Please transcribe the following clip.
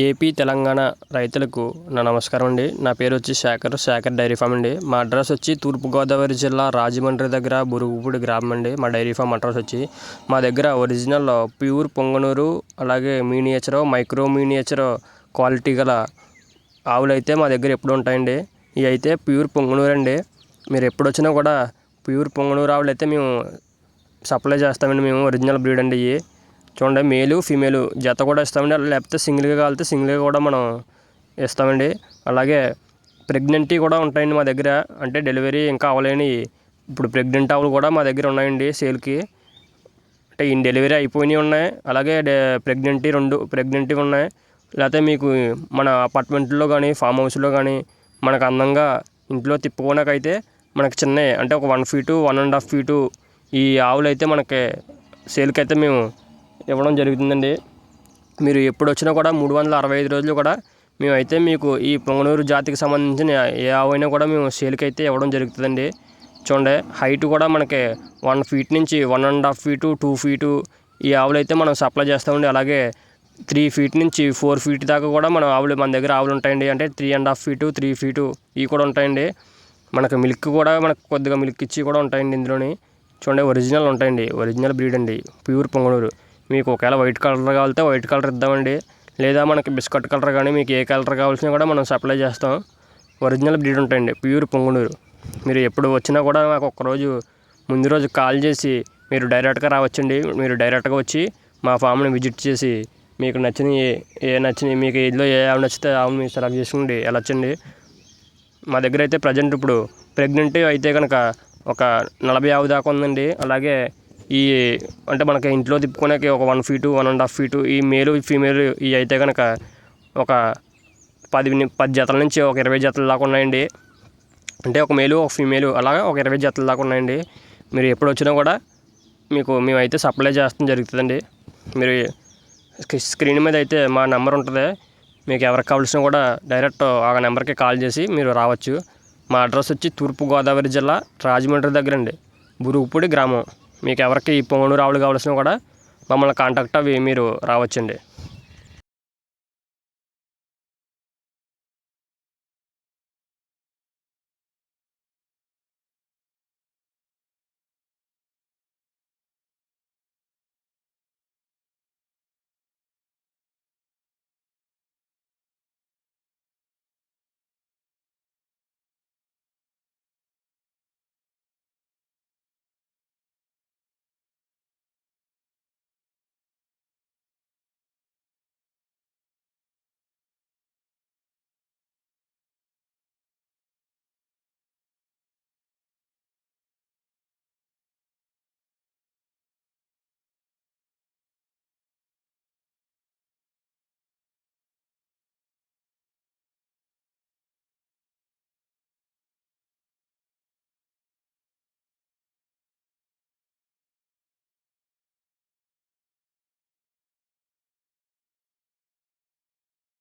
AP Telangana రైతులకు నా నమస్కారం అండి. నా పేరు వచ్చి శేఖర్ శేఖర్ డైరీ ఫామ్ అండి. మా అడ్రస్ వచ్చి తూర్పుగోదావరి జిల్లా రాజమండ్రి దగ్గర బురుగుపూడి గ్రామం అండి. మా డైరీ ఫామ్ అడ్రస్ వచ్చి మా దగ్గర ఒరిజినల్ ప్యూర్ పొంగనూరు అలాగే మీనియేచర్ మైక్రో మీనియేచర్ క్వాలిటీ గల ఆవులు అయితే మా దగ్గర ఎప్పుడు ఉంటాయండి. ఇవి అయితే ప్యూర్ పొంగనూరు అండి. మీరు ఎప్పుడు వచ్చినా కూడా ప్యూర్ పొంగనూరు ఆవులు అయితే మేము సప్లై చేస్తామండి. మేము ఒరిజినల్ బ్రీడ్ అండి ఇవి. చూడండి మేలు ఫీమేలు జత కూడా ఇస్తామండి. లేకపోతే సింగిల్గా కావాలితే సింగిల్గా కూడా మనం ఇస్తామండి. అలాగే ప్రెగ్నెంటీ కూడా ఉంటాయండి మా దగ్గర. అంటే డెలివరీ ఇంకా అవ్వలేని ఇప్పుడు ప్రెగ్నెంట్ ఆవులు కూడా మా దగ్గర ఉన్నాయండి సేల్కి. అంటే ఈ డెలివరీ అయిపోయినవి ఉన్నాయి. అలాగే ప్రెగ్నెంటీ రెండు ప్రెగ్నెంటీ ఉన్నాయి. లేకపోతే మీకు మన అపార్ట్మెంట్లో కానీ ఫామ్ హౌస్లో కానీ మనకు అందంగా ఇంట్లో తిప్పుకోనకైతే మనకు చిన్న అంటే ఒక one feet one and half feet ఈ ఆవులు అయితే మనకి సేల్కి అయితే మేము ఇవ్వడం జరుగుతుందండి. మీరు ఎప్పుడు వచ్చినా కూడా మూడు వందల అరవై ఐదు రోజులు కూడా మేమైతే మీకు ఈ పొంగనూరు జాతికి సంబంధించిన ఏ ఆవు అయినా కూడా మేము సేల్కి అయితే ఇవ్వడం జరుగుతుందండి. చూడండి హైట్ కూడా మనకి వన్ ఫీట్ నుంచి one and half feet two feet ఈ ఆవులు అయితే మనం సప్లై చేస్తామండి అలాగే త్రీ ఫీట్ నుంచి ఫోర్ ఫీట్ దాకా కూడా మనం ఆవులు మన దగ్గర ఆవులు ఉంటాయండి. అంటే three and half feet three feet ఇవి కూడా ఉంటాయండి. మనకు మిల్క్ కూడా మనకు కొద్దిగా మిల్క్ ఇచ్చి కూడా ఉంటాయండి ఇందులోని. చూడండి ఒరిజినల్ ఉంటాయండి. ఒరిజినల్ బ్రీడ్ అండి. ప్యూర్ పొంగనూరు. మీకు ఒకవేళ వైట్ కలర్ కావాలితే వైట్ కలర్ ఇద్దామండి. లేదా మనకి బిస్కట్ కలర్ కానీ మీకు ఏ కలర్ కావాల్సినా కూడా మనం సప్లై చేస్తాం. ఒరిజినల్ బ్రీడ్ ఉంటాయండి ప్యూర్ పొంగునూరు. మీరు ఎప్పుడు వచ్చినా కూడా మాకు ఒక్కరోజు ముందు రోజు కాల్ చేసి మీరు డైరెక్ట్గా రావచ్చండి. మీరు డైరెక్ట్గా వచ్చి మా ఫామ్ని విజిట్ చేసి మీకు నచ్చిన ఏ నచ్చిన మీకు ఏదిలో ఏ ఆవు నచ్చితే ఆవు మీరు సెలెక్ట్ చేసుకోండి. వెళ్ళొచ్చండి మా దగ్గర అయితే ప్రజెంట్ ఇప్పుడు ప్రెగ్నెంట్ అయితే కనుక ఒక నలభై ఆవు దాకా ఉందండి. అలాగే ఈ అంటే మనకి ఇంట్లో తిప్పుకోడానికి ఒక one feet one and half feet ఈ మేలు ఫీమేల్ ఇవి అయితే కనుక ఒక పది పది జతల నుంచి ఒక ఇరవై జతల దాకా ఉన్నాయండి. అంటే ఒక మేలు ఒక ఫీమేలు అలాగా ఒక ఇరవై జతల దాకా ఉన్నాయండి. మీరు ఎప్పుడు వచ్చినా కూడా మీకు మేమైతే సప్లై చేస్తాం జరుగుతుందండి. మీరు స్క్రీన్ మీద అయితే మా నెంబర్ ఉంటుంది. మీకు ఎవరికి కావాల్సిన కూడా డైరెక్ట్ ఆ నెంబర్కి కాల్ చేసి మీరు రావచ్చు. మా అడ్రస్ వచ్చి తూర్పుగోదావరి జిల్లా రాజమండ్రి దగ్గర అండి. బురుగుపూడి గ్రామం. మీకు ఎవరికి ఈ పొంగనూరు ఆవులు కావాల్సినా కూడా మమ్మల్ని కాంటాక్ట్ అవి మీరు రావచ్చండి.